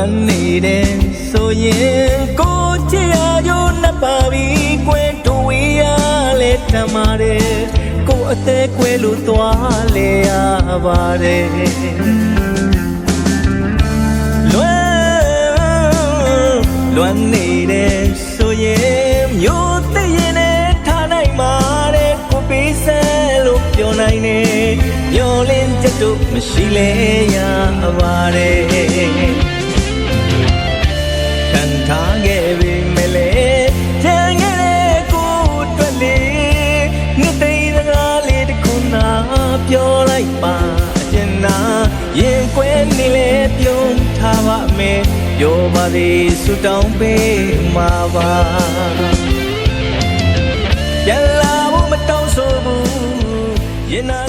မ်းနေတယ်ဆိုရင်ကိုချစ်ရကြိုးနှစ်ပါပြီးကွယ်တူဝေးရလဲတမ်းပါတယ်ကိုအသေးကွယ်လို့သွားလေရပါတယ်လွမ်းလွမ်းနေတယ်ဆိုရင်မျိုးသိရင်နဲ့ထားနိုင်မှာတဲ့ကိုပေးစဲလို့ပြောနိုင်နေမျောလင်းချက်တို့မရှိလဲရပါတယ် ခံထားခဲ့ပြီမလဲချမ်းခဲ့တဲ့ကိုအတွက်လေးနှစ်သိန်းစကားလေးတစ်ခုနာပြောလိုက်ပါအကျဉ်းနာရင်ကွဲနေလေပြုံးထားပါမယ်ပြောပါသေးဆူတောင်းပေးမှာပါပြန်လာဖို့မတောင်းဆိုဘူးရင်နာ